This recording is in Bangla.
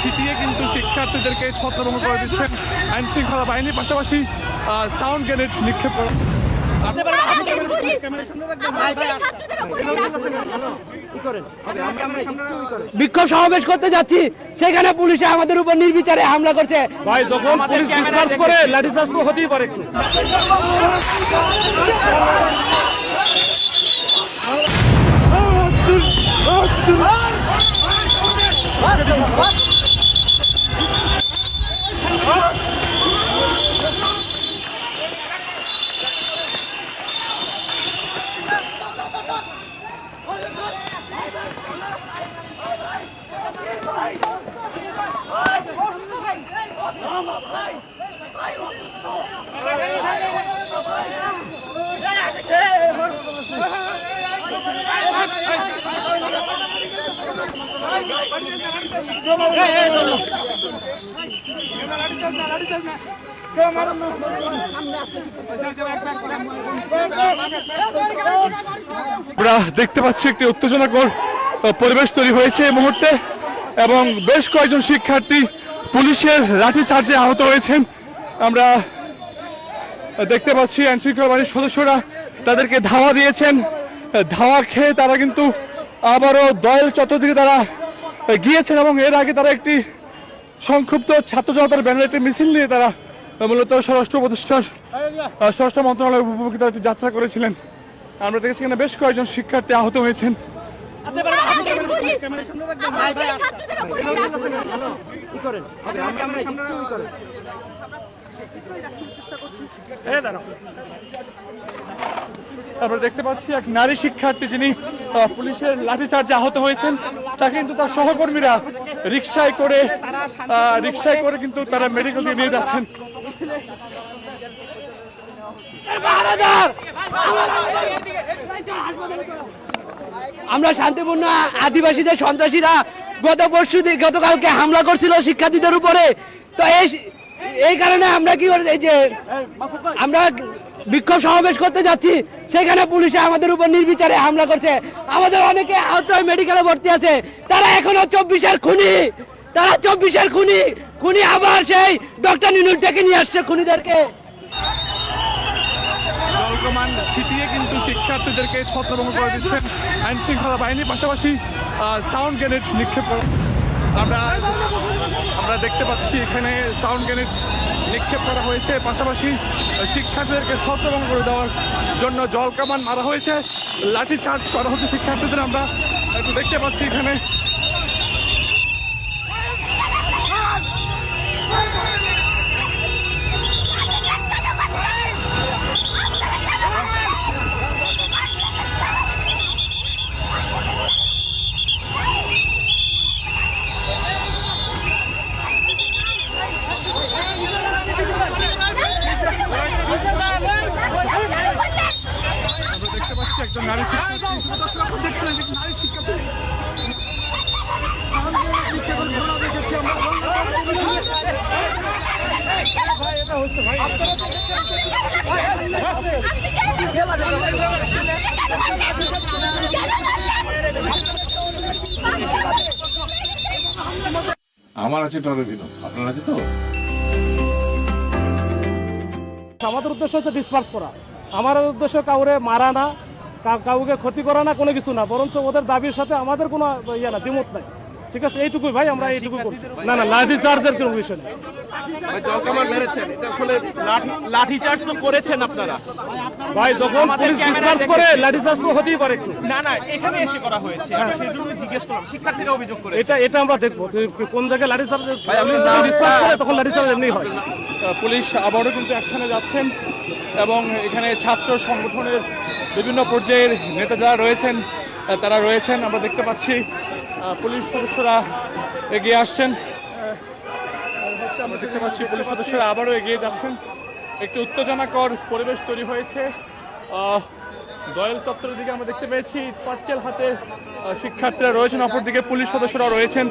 ছিটিয়ে কিন্তু শিক্ষার্থীদেরকে ছত্রভঙ্গ করে দিচ্ছেন। আইনশৃঙ্খলা বাহিনীর পাশাপাশি সাউন্ড গ্রেনেড নিক্ষেপ করা বিক্ষোভ সমাবেশ করতে যাচ্ছি। সেখানে পুলিশে আমাদের উপর নির্বিচারে হামলা করছে। ভাই যখন পুলিশ করে লাঠিচার্জ তো হতেই পারে আমরা দেখতে পাচ্ছি একটি উত্তেজনাকর পরিবেশ তৈরি হয়েছে এই মুহূর্তে এবং বেশ কয়েকজন শিক্ষার্থী পুলিশের লাঠি চার্জে আহত হয়েছেন। আমরা দেখতে পাচ্ছি আইন শৃঙ্খলা বাহিনীর সদস্যরা তাদেরকে ধাওয়া দিয়েছেন। ধাওয়া খেয়ে তারা কিন্তু আবারও দয়াল চত্বর দিকে তারা গিয়েছেন এবং এর আগে তারা একটি সংক্ষিপ্ত ছাত্র জনতার ব্যানার একটি মিছিল নিয়ে তারা মূলত স্বরাষ্ট্র প্রতিষ্ঠার আহ, স্বরাষ্ট্র মন্ত্রণালয়ের উপমুখী তারা একটি যাত্রা করেছিলেন। আমরা দেখেছি এখানে বেশ কয়েকজন শিক্ষার্থী আহত হয়েছেন। আমরা দেখতে পাচ্ছি এক নারী শিক্ষার্থী যিনি পুলিশের লাঠিচার্জে আহত হয়েছেন। তাকে কিন্তু তার সহকর্মীরা রিক্সায় করে রিক্সায় করে কিন্তু তারা মেডিকেল দিয়ে নিয়ে যাচ্ছেন। আমরা শান্তিপূর্ণ আদিবাসীদের সন্ত্রাসীরা গত পরশু গতকালকে হামলা করছিল শিক্ষার্থীদের উপরে। তো এই কারণে আমরা কি এই যে আমরা বিক্ষোভ সমাবেশ করতে যাচ্ছি। সেখানে পুলিশে আমাদের উপর নির্বিচারে হামলা করছে। আমাদের অনেকে আহত মেডিকেলে ভর্তি আছে। তারা এখনও চব্বিশের খুনি। তারা চব্বিশের খুনি। খুনি আবার সেই ডক্টর নিনুর ডেকে নিয়ে আসছে খুনিদেরকে। শিক্ষার্থীদেরকে ছত্রভঙ্গ করে দিচ্ছেন আইন শৃঙ্খলা বাহিনীর পাশাপাশি সাউন্ড গ্রেনেড নিক্ষেপ করা আমরা আমরা দেখতে পাচ্ছি এখানে সাউন্ড গ্রেনেড নিক্ষেপ করা হয়েছে। পাশাপাশি শিক্ষার্থীদেরকে ছত্রভঙ্গ করে দেওয়ার জন্য জল কামান মারা হয়েছে। লাঠি চার্জ করা হচ্ছে শিক্ষার্থীদের। আমরা একটু দেখতে পাচ্ছি এখানে একজন নারী আমার আছে টর্নেডো আপনার আছে তো? আমাদের উদ্দেশ্য হচ্ছে ডিসপার্স করা। আমার উদ্দেশ্য কাউরে মারা না কাউকে ক্ষতি করা না কোনো কিছু না বরঞ্চ ওদের দাবির সাথে আমাদের কোনো ইয়ে না দ্বিমত নাই। ঠিক আছে? এইটুকুই ভাই আমরা এইটুকুই করছি। না না লাঠি চার্জের কোনো বিষয় নেই। জলকামান মেরেছেন এটা আসলে লাঠি লাঠি চার্জ তো করেছেন আপনারা। ভাই যখন পুলিশ ডিসপার্স করে লাঠি চার্জ তো হতেই পারে একটু। না না এখানে এসে করা হয়েছে আমি সেই জন্য জিজ্ঞেস করলাম শিক্ষার্থীরা অভিযোগ করে এটা এটা আমরা দেখব যে কোন জায়গায় লাঠি চার্জ পুলিশ যখন ডিসপার্স করে তখন লাঠি চার্জ এমনি হয়। পুলিশ আবারও কিন্তু অ্যাকশনে যাচ্ছেন এবং এখানে ছাত্র সংগঠনের বিভিন্ন পর্যায়ের নেতা যারা রয়েছেন তারা রয়েছেন, আমরা দেখতে পাচ্ছি পুলিশ সদস্যরা এগিয়ে আসছেন। আমরা দেখতে পাচ্ছি পুলিশ সদস্যরা আবারও এগিয়ে যাচ্ছেন। একটি উত্তেজনাকর পরিবেশ তৈরি হয়েছে। দয়াল চত্বরের দিকে আমরা দেখতে পেয়েছি, পাটকেল হাতে শিক্ষার্থীরা রয়েছেন, অপরদিকে পুলিশ সদস্যরা রয়েছেন।